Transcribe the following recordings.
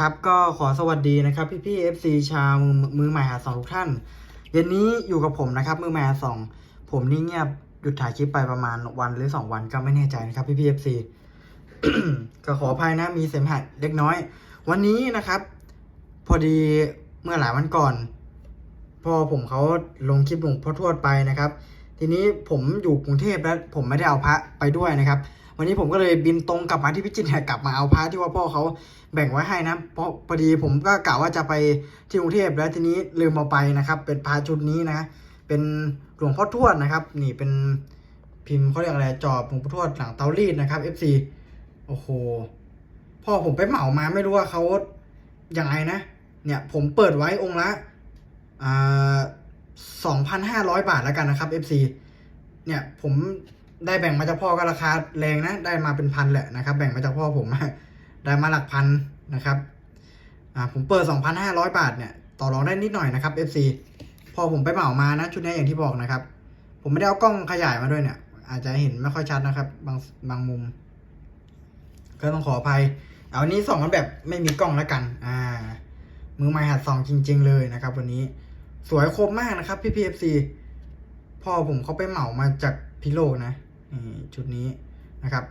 ครับก็ขอสวัสดีนะครับ พี่พี่เอฟซีชาวมือมือใหม่หาสองทุกท่านเย็นนี้อยู่กับผมนะครับ มือใหม่หาสองผมนี่เงียบหยุดถ่ายคลิปไปประมาณวันหรือสองวันก็ไม่แน่ใจนะครับ พี่พี่เอฟซีก็ขออภัยนะมีเสมหะเล็กน้อย วันนี้นะครับ พอดีเมื่อหลายวันก่อน พอผมเขาลงคลิปหลวงพ่อทวดไปนะครับ ทีนี้ผมอยู่กรุงเทพแล้วผมไม่ได้เอาพระไปด้วยนะครับ วันนี้ผมก็เลยบินตรงกลับมาที่พิจิตรเนี่ยกลับมาเอาพระที่ว่าพ่อเขาแบ่งไว้ให้นะ เพราะพอดีผมก็กะว่าจะไปที่กรุงเทพแล้วทีนี้ลืมเอาไปนะครับ เป็นพระชุดนี้นะ เป็นหลวงพ่อทวดนะครับ นี่เป็นพิมพ์เขาเรียกอะไรจอบหลวงพ่อทวดหลังเตารีดนะครับ FC โอ้โหพ่อผมไปเหมามาไม่รู้ว่าเขายังไงนะ เนี่ยผมเปิดไว้องค์ละอ่าสองพันห้าร้อยบาทแล้วกันนะครับ FC เนี่ยผม ได้แบ่งมาจากพ่อก็ราคาแรงนะ ได้มาเป็นพันแหละนะครับ แบ่งมาจากพ่อผม ได้มาหลักพันนะครับ อ่า ผมเปิดสองพันห้าร้อยบาทเนี่ย ต่อรองได้นิดหน่อยนะครับ FC พอผมไปเหมามานะ ชุดนี้อย่างที่บอกนะครับ ผมไม่ได้เอากล้องขยายมาด้วยเนี่ย อาจจะเห็นไม่ค่อยชัดนะครับ บางบางมุม ก็ต้องขออภัย เอาวันนี้ส่องกันแบบไม่มีกล้องแล้วกัน อ่า มือใหม่หัดส่องจริง ๆ เลยนะครับ วันนี้ สวยคมมากนะครับ พี่พีเอฟซีพ่อผมเขาไปเหมามาจากพิโลนะ ชุดนี้นะครับ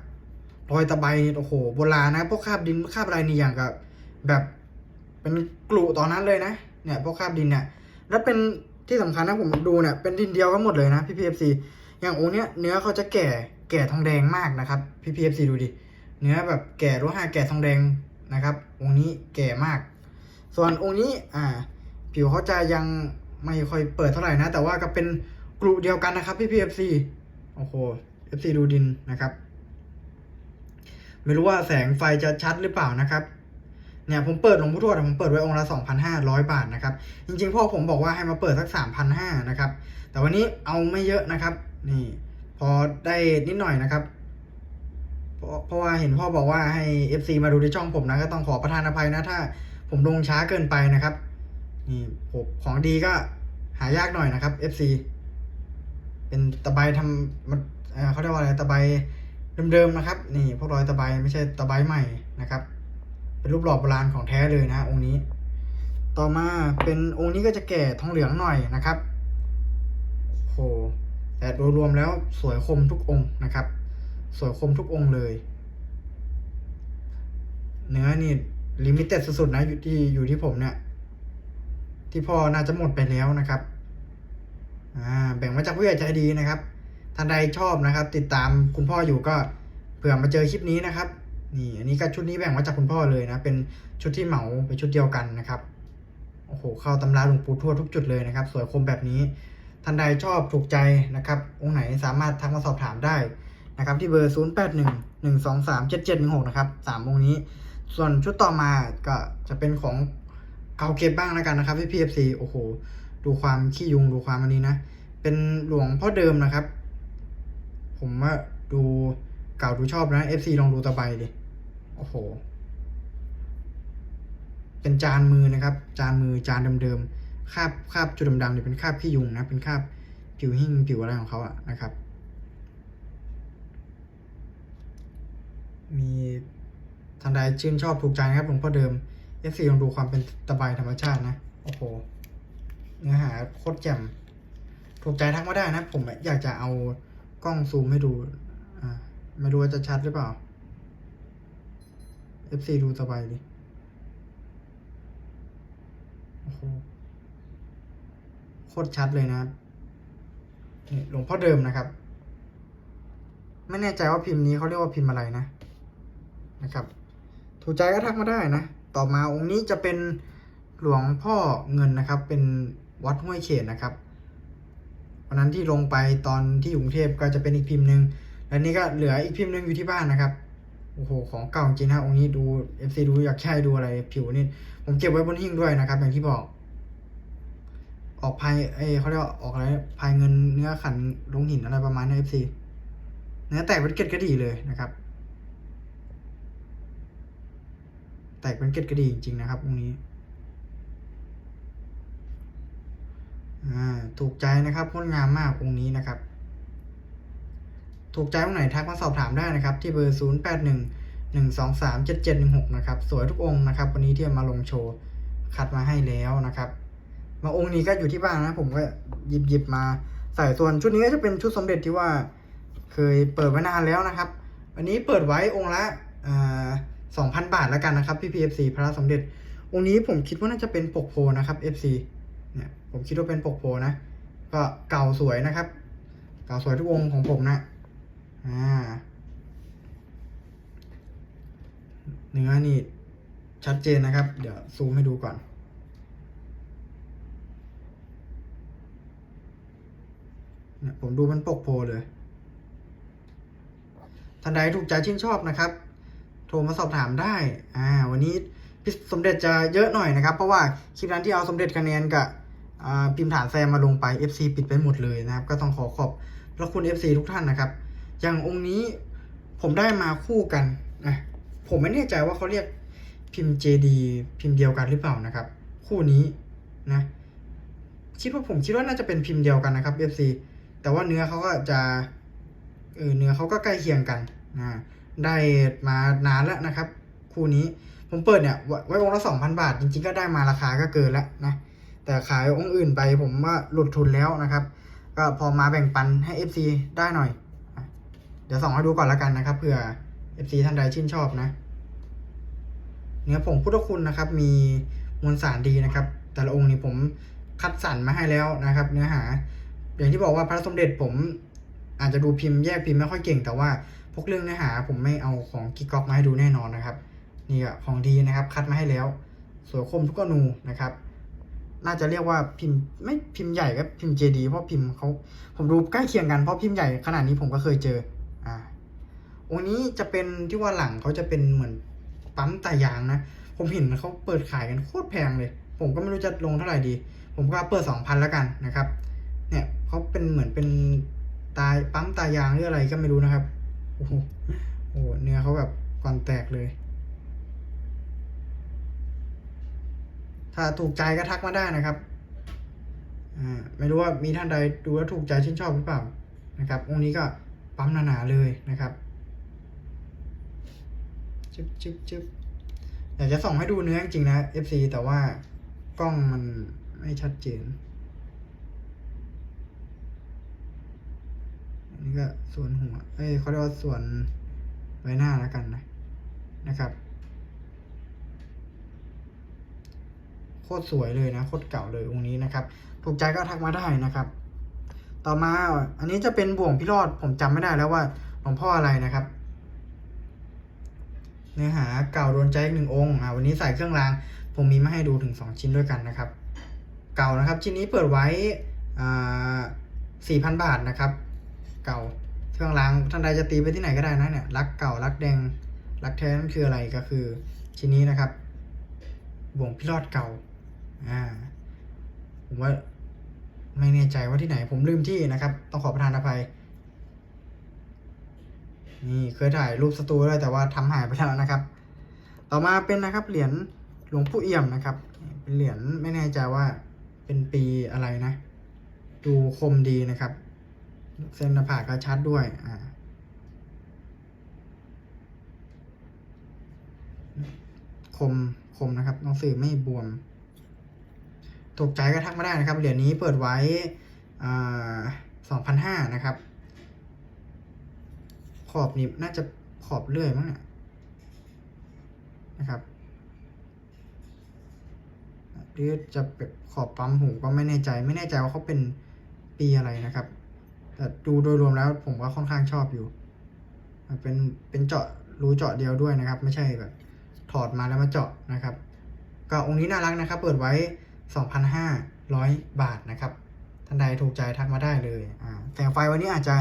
รอยตะไบโอ้โหโบราณนะพวกคราบดินคราบอะไรนี่อย่างกับแบบเป็นกลุ่ตอนนั้นเลยนะ เนี่ยพวกคราบดินเนี่ยแล้วเป็นที่สำคัญนะผมดูเนี่ยเป็นดินเดียวกันหมดเลยนะพี่พีเอฟซีอย่างองค์เนี้ยเนื้อเขาจะแก่แก่ทองแดงมากนะครับพี่พีเอฟซีดูดิเนื้อแบบแก่รู้ห้าแก่ทองแดงนะครับ องค์นี้แก่มาก ส่วนองค์นี้อ่า ผิวเขาจะยังไม่ค่อยเปิดเท่าไหร่นะ แต่ว่าก็เป็นกลุ่เดียวกันนะครับพี่พีเอฟซีโอ้โห เอฟซีดูดินนะครับ ไม่รู้ว่าแสงไฟจะชัดหรือเปล่านะครับเนี่ยผมเปิดหลวงพ่อทวดผมเปิดไว้องค์ละสองพันห้าร้อยบาทนะครับ จริงๆพ่อผมบอกว่าให้มาเปิดสักสามพันห้านะครับ แต่วันนี้เอาไม่เยอะนะครับ นี่ พอได้นิดหน่อยนะครับเพราะเพราะว่าเห็นพ่อบอกว่าให้ FC มาดูในช่องผมนะก็ต้องขอประทานอภัยนะถ้า ผมลงช้าเกินไปนะครับ นี่ผมของดีก็หายากหน่อยนะครับ FC เป็นตะไบทำมัน เขาเรียกว่าอะไรตะไบเดิมๆนะครับ นี่พวกรอยตะไบไม่ใช่ตะไบใหม่นะครับ เป็นรูปหล่อโบราณของแท้เลยนะองค์นี้ ต่อมาเป็นองค์นี้ก็จะแก่ทองเหลืองหน่อยนะครับโอ้โหแต่โดยรวมแล้วสวยคมทุกองค์นะครับ สวยคมทุกองค์เลยเนื้อนี่ลิมิเต็ดสุดๆนะอยู่ที่อยู่ที่ผมเนี่ย ที่พอน่าจะหมดไปแล้วนะครับ อ่า แบ่งมาจากผู้ใหญ่ใจดีนะครับ ท่านใดชอบนะครับ ติดตามคุณพ่ออยู่ก็เผื่อมาเจอคลิปนี้นะครับนี่อันนี้ก็ชุดนี้แบ่งมาจากคุณพ่อเลยนะ เป็นชุดที่เหมาเป็นชุดเดียวกันนะครับโอ้โหเข้าตำราหลวงปู่ทั่วทุกจุดเลยนะครับ สวยคมแบบนี้ท่านใดชอบถูกใจนะครับองค์ไหนสามารถทักมาสอบถามได้นะครับ ที่เบอร์ 0 8 1 1 2 3 7 7 1 6 นะครับสามวงนี้ ส่วนชุดต่อมาก็จะเป็นของเกาเก็บบ้างแล้วกันนะครับพี่พีเอฟซีโอ้โห ดูความขี้ยุงดูความอันนี้นะ เป็นหลวงพ่อเดิมนะครับ ผมว่าดูเก่าดูชอบนะ FC ลองดูตะไบดิโอ้โห เป็นจานมือนะครับ จานมือจานเดิมๆคาบคาบจุดดำๆเนี่ยเป็นคาบขี้ยุงนะ เป็นคาบผิวหิ้งผิวอะไรของเขาอะนะครับ มีท่านใดชื่นชอบถูกใจนะครับหลวงพ่อเดิม F4 ลองดูความเป็นตะไบธรรมชาตินะโอ้โหเนื้อหาโคตรแจ่มถูกใจทักมาได้นะ ผมอยากจะเอา กล้องซูมให้ดูอ่าไม่รู้ว่าจะชัดหรือเปล่า F4 ดูตะไบดิโอ้โหโคตรชัดเลยนะครับนี่หลวงพ่อเดิมนะครับ ไม่แน่ใจว่าพิมพ์นี้เขาเรียกว่าพิมพ์อะไรนะ นะครับ ถูกใจก็ทักมาได้นะ ต่อมาองค์นี้จะเป็นหลวงพ่อเงินนะครับ เป็นวัดห้วยเขตนะครับ วันนั้นที่ลงไปตอนที่อยู่กรุงเทพก็จะเป็นอีกพิมพ์หนึ่งและนี่ก็เหลืออีกพิมพ์หนึ่งอยู่ที่บ้านนะครับโอ้โหของเก่าจริงนะองค์นี้ดู FC ดูอยากใช่ดูอะไรผิวนี่ผมเก็บไว้บนหิ้งด้วยนะครับ อย่างที่บอก ออกภายเอเขาเรียกออกอะไรภายเงินเนื้อขันลงหินอะไรประมาณนี้ FC เนื้อแตกเป็นเกล็ดกระดีเลยนะครับ แตกเป็นเกล็ดกระดีจริงๆนะครับองค์นี้ อ่า ถูกใจนะครับงดงามมากองค์นี้นะครับ ถูกใจตรงไหนทักมาสอบถามได้นะครับ ที่เบอร์ 0 8 1หนึ่งสองสามเจ็ดเจ็ดหนึ่งหกนะครับ สวยทุกองค์นะครับ วันนี้ที่มาลงโชว์คัดมาให้แล้วนะครับบางองค์นี้ก็อยู่ที่บ้านนะ ผมก็หยิบหยิบมาใส่ส่วนชุดนี้ก็จะเป็นชุดสมเด็จที่ว่า เคยเปิดไว้นานแล้วนะครับวันนี้เปิดไว้องค์ละสองพันบาทแล้วกันนะครับพี่พีเอฟซีพระสมเด็จองค์นี้ผมคิดว่าน่าจะเป็นปกโพนะครับ FC เนี่ย ผมคิดว่าเป็นปกโพนะ ก็เก่าสวยนะครับ เก่าสวยทุกองของผมนะอ่าเนื้อนี่ชัดเจนนะครับ เดี๋ยวซูมให้ดูก่อน เนี่ยผมดูมันปกโพเลยท่านใดถูกใจชื่นชอบนะครับ โทรมาสอบถามได้ อ่า วันนี้พี่สมเด็จจะเยอะหน่อยนะครับ เพราะว่าคลิปนั้นที่เอาสมเด็จคะแนนกับ พิมพ์ฐานแซมมาลงไป FC ปิดไปหมดเลยนะครับ ก็ต้องขอขอบพระคุณ FC ทุกท่านนะครับ อย่างองค์นี้ผมได้มาคู่กันนะผมไม่แน่ใจว่าเขาเรียกพิมพ์ JD พิมพ์เดียวกันหรือเปล่านะครับ คู่นี้นะคิดว่าผมคิดว่าน่าจะเป็นพิมพ์เดียวกันนะครับ FC แต่ว่าเนื้อเขาก็จะเออเนื้อเขาก็ใกล้เคียงกันนะได้มานานแล้วนะครับ คู่นี้ผมเปิดเนี่ยไว้ไว้องละสองพันบาท จริงๆก็ได้มาราคาก็เกินแล้วนะ แต่ขายองค์อื่นไปผมว่าหลุดทุนแล้วนะครับ ก็พอมาแบ่งปันให้ FC ได้หน่อย เดี๋ยวส่องให้ดูก่อนล้วกันนะครับเผื่อ FC ท่านใดชื่นชอบนะ เนื้อผงพุทธคุณนะครับ มีมวลสารดีนะครับ แต่ละองค์นี่ผมคัดสรรมาให้แล้วนะครับ เนื้อหา อย่างที่บอกว่าพระสมเด็จผมอาจจะดูพิมพ์แยกพิมพ์ไม่ค่อยเก่ง แต่ว่าพวกเรื่องเนื้อหา ผมไม่เอาของกิกก๊อกมาให้ดูแน่นอนนะครับ นี่ก็ของดีนะครับ คัดมาให้แล้วสวยคมทุกอนูนะครับ น่าจะเรียกว่าพิมพ์ไม่พิมพ์ใหญ่ก็พิมพ์เจดีเพราะพิมพ์เขาผมดูใกล้เคียงกันเพราะพิมพ์ใหญ่ขนาดนี้ผมก็เคยเจออ่าองค์นี้จะเป็นที่ว่าหลังเขาจะเป็นเหมือนปั๊มตายางนะ ผมเห็นเขาเปิดขายกันโคตรแพงเลย ผมก็ไม่รู้จะลงเท่าไหร่ดี ผมก็เปิดสองพันแล้วกันนะครับ เนี่ยเขาเป็นเหมือนเป็นตายปั๊มตายางหรืออะไรก็ไม่รู้นะครับ โอ้โหโอ้โหเนื้อเขาแบบก่อนแตกเลย ถ้าถูกใจก็ทักมาได้นะครับอ่าไม่รู้ว่ามีท่านใดดูแล้วถูกใจชื่นชอบหรือเปล่านะครับองค์นี้ก็ปั๊มหนาๆเลยนะครับจึ๊บจึ๊บจึ๊บอยากจะส่องให้ดูเนื้อจริงนะ FC แต่ว่ากล้องมันไม่ชัดเจนอันนี้ก็ส่วนหัว เอ้ยเขาเรียกว่าส่วนใบหน้าแล้วกันนะนะครับ โคตรสวยเลยนะโคตรเก่าเลยองค์นี้นะครับ ถูกใจก็ทักมาได้นะครับ ต่อมาอันนี้จะเป็นบ่วงพี่รอดผมจำไม่ได้แล้วว่าหลวงพ่ออะไรนะครับ เนื้อหาเก่าโดนใจอีกหนึ่งองค์อ่าวันนี้ใส่เครื่องราง ผมมีมาให้ดูถึงสองชิ้นด้วยกันนะครับ เก่านะครับ ชิ้นนี้เปิดไว้อ่าสี่พันบาทนะครับ เก่าเครื่องรางท่านใดจะตีไปที่ไหนก็ได้นะเนี่ยรักเก่ารักแดงรักแท้นั่นคืออะไรก็คือ ชิ้นนี้นะครับบ่วงพี่รอดเก่า อ่าผมว่าไม่แน่ใจว่าที่ไหน ผมลืมที่นะครับ ต้องขอประทานอภัย นี่เคยถ่ายรูปสตูด้วยแต่ว่าทำหายไปแล้วนะครับ ต่อมาเป็นนะครับ เหรียญหลวงปู่เอี่ยมนะครับ เป็นเหรียญไม่แน่ใจว่าเป็นปีอะไรนะ ดูคมดีนะครับ เส้นหน้าผากก็ชัดด้วย อ่าคมคมนะครับหนังสือไม่บวม ถูกใจก็ทักมาได้นะครับ เหรียญนี้เปิดไว้สองพันห้านะครับ ขอบนี่น่าจะขอบเลื่อยมั้งเนี่ยนะครับหรือจะแบบขอบปั๊มหูก็ไม่แน่ใจ ไม่แน่ใจว่าเขาเป็นปีอะไรนะครับ แต่ดูโดยรวมแล้วผมก็ค่อนข้างชอบอยู่ เป็นเป็นเจาะรูเจาะเดียวด้วยนะครับ ไม่ใช่แบบถอดมาแล้วมาเจาะนะครับ ก็องค์นี้น่ารักนะครับ เปิดไว้ 2,500 บาทนะครับ ท่านใดถูกใจทักมาได้เลยแสงไฟวันนี้อาจจะ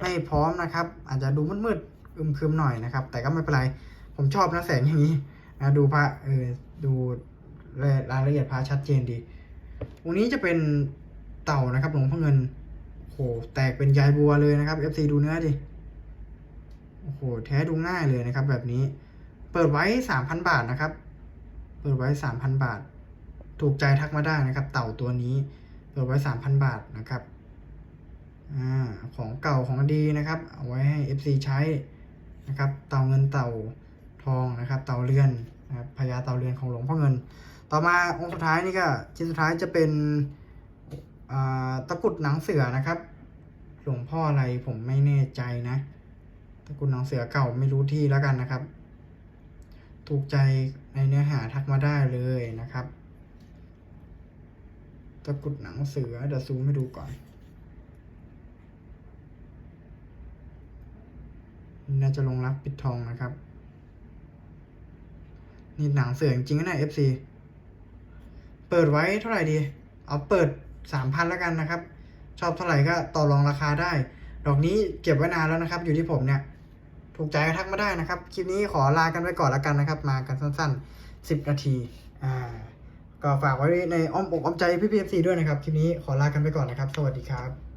ไม่พร้อมนะครับ อาจจะดูมืดๆอึมครึมหน่อยนะครับ แต่ก็ไม่เป็นไร ผมชอบนะแสงอย่างนี้นะดูพระเออดูรายละเอียดพระชัดเจนดีองค์นี้จะเป็นเต่านะครับหลวงพ่อเงินโหแตกเป็นยายบัวเลยนะครับ FC ดูเนื้อดิโอ้โหแท้ดูง่ายเลยนะครับ แบบนี้ เปิดไว้สามพันบาทนะครับ เปิดไว้สามพันบาท ถูกใจทักมาได้นะครับ เต่าตัวนี้เปิดไว้สามพันบาทนะครับอของเก่าของดีนะครับ เอาไว้ให้ FC ใช้นะครับ เต่าเงินเต่าทองนะครับ เต่าเรือนนะครับพญาเต่าเรือนของหลวงพ่อเงิน ต่อมาองค์สุดท้ายนี่ก็ชิ้นสุดท้ายจะเป็นตะกรุดหนังเสือนะครับ หลวงพ่ออะไรผมไม่แน่ใจนะ ตะกรุดหนังเสือเก่าไม่รู้ที่แล้วกันนะครับ ถูกใจในเนื้อหาทักมาได้เลยนะครับ ตะกุดหนังเสือเดี๋ยวซูมให้ดูก่อน น่าจะลงรักปิดทองนะครับ นี่หนังเสือจริงๆนะ FC เปิดไว้เท่าไหร่ดี เอาเปิดสามพันแล้วกันนะครับ ชอบเท่าไหร่ก็ต่อรองราคาได้ ดอกนี้เก็บไว้นานแล้วนะครับ อยู่ที่ผมเนี่ย ถูกใจก็ทักมาได้นะครับ คลิปนี้ขอลากันไปก่อนแล้วกันนะครับ มากันสั้นๆ10นาที อ่า ก็ฝากไว้ในอ้อมอกอ้อมใจพี่พีเอฟซีด้วยนะครับ คลิปนี้ขอลากันไปก่อนนะครับ สวัสดีครับ